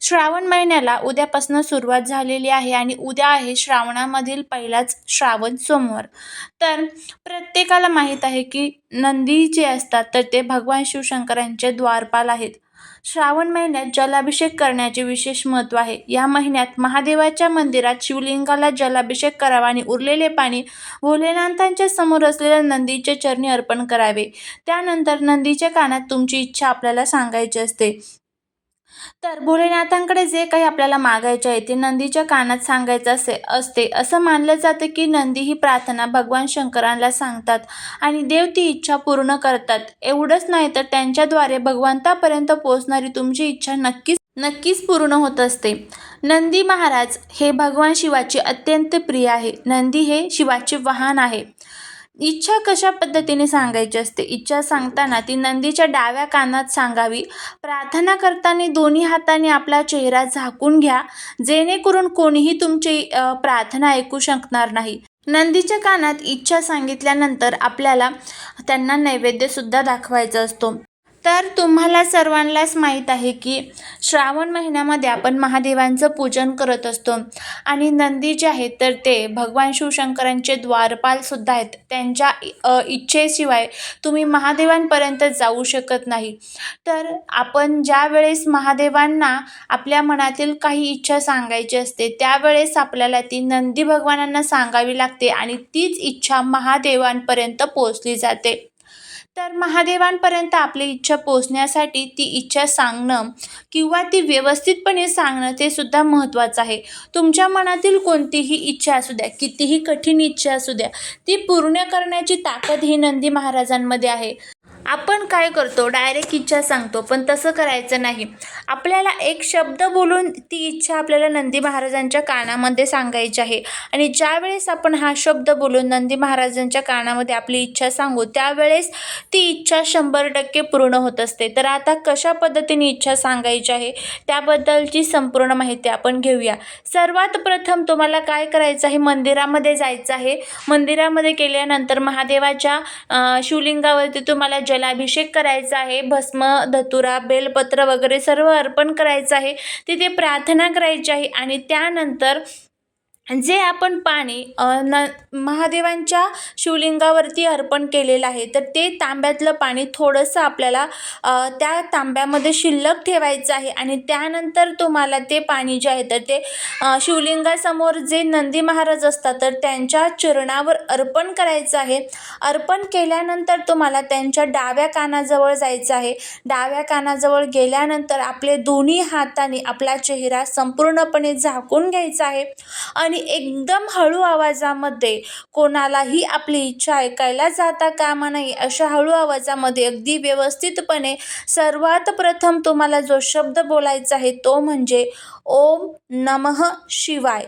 श्रावण महिन्याला उद्यापासून सुरुवात झालेली आहे आणि उद्या आहे श्रावणामधील पहिलाच श्रावण सोमवार. तर प्रत्येकाला माहीत आहे की नंदी जे असतात तर ते भगवान शिवशंकरांचे द्वारपाल आहेत. श्रावण महिन्यात जलाभिषेक करण्याचे विशेष महत्त्व आहे. या महिन्यात महादेवाच्या मंदिरात शिवलिंगाला जलाभिषेक करावा आणि उरलेले पाणी भोलेनाथांच्या समोर असलेल्या नंदीच्या चरणी अर्पण करावे. त्यानंतर नंदीच्या कानात तुमची इच्छा आपल्याला सांगायची असते. तर भोलेनाथांकडे जे काही आपल्याला मागायचे आहे ते नंदीच्या कानात सांगायचं असे असते. असं मानलं जातं की नंदी ही प्रार्थना भगवान शंकरांना सांगतात आणि देव ती इच्छा पूर्ण करतात. एवढंच नाही तर त्यांच्याद्वारे भगवंतापर्यंत पोहोचणारी तुमची इच्छा नक्कीच नक्कीच पूर्ण होत असते. नंदी महाराज हे भगवान शिवाचे अत्यंत प्रिय आहे. नंदी हे शिवाचे वाहन आहे. इच्छा कशा पद्धतीने सांगायची असते? इच्छा सांगताना ती नंदीच्या डाव्या कानात सांगावी. प्रार्थना करताना दोन्ही हाताने आपला चेहरा झाकून घ्या. जेणेकरून कोणीही तुमची प्रार्थना ऐकू शकणार नाही. नंदीच्या कानात इच्छा सांगितल्यानंतर आपल्याला त्यांना नैवेद्यसुद्धा दाखवायचा असतो. तर तुम्हाला सर्वांनाच माहीत आहे की श्रावण महिन्यामध्ये आपण महादेवांचं पूजन करत असतो. आणि नंदी जे आहेत तर ते भगवान शिवशंकरांचे द्वारपालसुद्धा आहेत. त्यांच्या इच्छेशिवाय तुम्ही महादेवांपर्यंत जाऊ शकत नाही. तर आपण ज्या वेळेस महादेवांना आपल्या मनातील काही इच्छा सांगायची असते त्यावेळेस आपल्याला ती नंदी भगवानांना सांगावी लागते आणि तीच इच्छा महादेवांपर्यंत पोचली जाते. तर महादेवांपर्यंत आपली इच्छा पोचण्यासाठी ती इच्छा सांगणं किंवा ती व्यवस्थितपणे सांगणं ते सुद्धा महत्त्वाचं आहे. तुमच्या मनातील कोणतीही इच्छा असू द्या कितीही कठीण इच्छा असू द्या ती पूर्ण करण्याची ताकद ही नंदी महाराजांमध्ये आहे. आपण काय करतो? डायरेक्ट इच्छा सांगतो पण तसं करायचं नाही. आपल्याला एक शब्द बोलून ती इच्छा आपल्याला नंदी महाराजांच्या कानामध्ये सांगायची आहे. आणि ज्यावेळेस आपण हा शब्द बोलून नंदी महाराजांच्या कानामध्ये आपली इच्छा सांगू त्यावेळेस ती इच्छा शंभर टक्के पूर्ण होत असते. तर आता कशा पद्धतीने इच्छा सांगायची आहे? त्याबद्दलची संपूर्ण माहिती आपण घेऊया. सर्वात प्रथम तुम्हाला काय करायचं आहे? मंदिरामध्ये जायचं आहे. मंदिरामध्ये गेल्यानंतर महादेवाच्या शिवलिंगावरती तुम्हाला जलाभिषेक करायचा आहे भस्म धतुरा बेलपत्र वगैरे सर्व अर्पण करायचं आहे. तिथे प्रार्थना करायची आहे आणि त्यानंतर जे आपण पाणी न महादेवांच्या शिवलिंगावरती अर्पण केलेलं आहे तर ते तांब्यातलं पाणी थोडंसं आपल्याला त्या तांब्यामध्ये शिल्लक ठेवायचं आहे आणि त्यानंतर तुम्हाला ते पाणी जे आहे तर ते शिवलिंगासमोर जे नंदी महाराज असतात तर त्यांच्या चरणावर अर्पण करायचं आहे. अर्पण केल्यानंतर तुम्हाला त्यांच्या डाव्या कानाजवळ जायचं आहे. डाव्या कानाजवळ गेल्यानंतर आपले दोन्ही हाताने आपला चेहरा संपूर्णपणे झाकून घ्यायचा आहे. आणि आणि एकदम हळू आवाजामध्ये कोणालाही आपली इच्छा ऐकायला जाता कामा नाही अशा हळू आवाजामध्ये अगदी व्यवस्थितपणे सर्वात प्रथम तुम्हाला जो शब्द बोलायचा आहे तो म्हणजे ओम नमः शिवाय.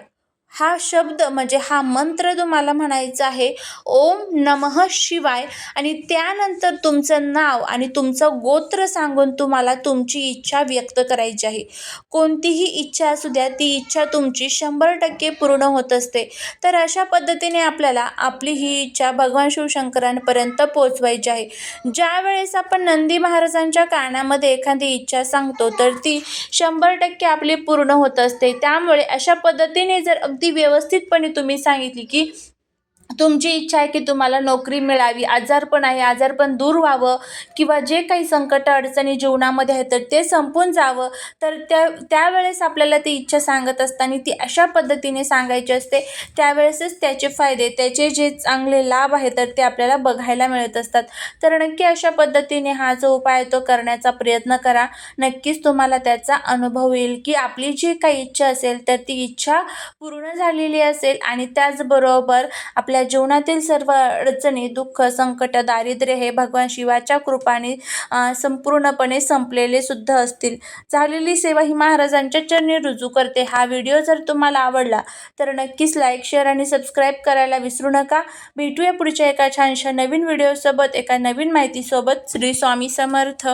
हा शब्द म्हणजे हा मंत्र तुम्हाला म्हणायचा आहे ओम नमः शिवाय. आणि त्यानंतर तुमचं नाव आणि तुमचं गोत्र सांगून तुम्हाला तुमची इच्छा व्यक्त करायची आहे. कोणतीही इच्छा असू द्या ती इच्छा तुमची शंभर टक्के पूर्ण होत असते. तर अशा पद्धतीने आपल्याला आपली ही इच्छा भगवान शिवशंकरांपर्यंत पोचवायची आहे. ज्या वेळेस आपण नंदी महाराजांच्या कानामध्ये एखादी इच्छा सांगतो तर ती शंभर टक्के आपली पूर्ण होत असते. त्यामुळे अशा पद्धतीने जर अगदी व्यवस्थितपणे तुम्ही सांगितली की तुमची इच्छा आहे की तुम्हाला नोकरी मिळावी आजारपण आहे आजारपण दूर व्हावं किंवा जे काही संकट अडचणी जीवनामध्ये आहेत तर ते संपून जावं तर त्या त्यावेळेस आपल्याला ती इच्छा सांगत असताना ती अशा पद्धतीने सांगायची असते. त्यावेळेसच त्याचे फायदे त्याचे जे चांगले लाभ आहेत तर ते आपल्याला बघायला मिळत असतात. तर नक्की अशा पद्धतीने हा जो उपाय आहे तो करण्याचा प्रयत्न करा. नक्कीच तुम्हाला त्याचा अनुभव येईल की आपली जी काही इच्छा असेल तर ती इच्छा पूर्ण झालेली असेल आणि त्याचबरोबर आपल्या आपल्या जीवनातील सर्व अडचणी दुःख संकट दारिद्र्य हे भगवान शिवाच्या कृपाने संपूर्णपणे संपलेले सुद्धा असतील. झालेली सेवा ही महाराजांच्या चरणी रुजू करते. हा व्हिडिओ जर तुम्हाला आवडला तर नक्कीच लाईक शेअर आणि सबस्क्राईब करायला विसरू नका. भेटूया पुढच्या एका छानशा नवीन व्हिडिओसोबत एका नवीन माहितीसोबत. श्री स्वामी समर्थ.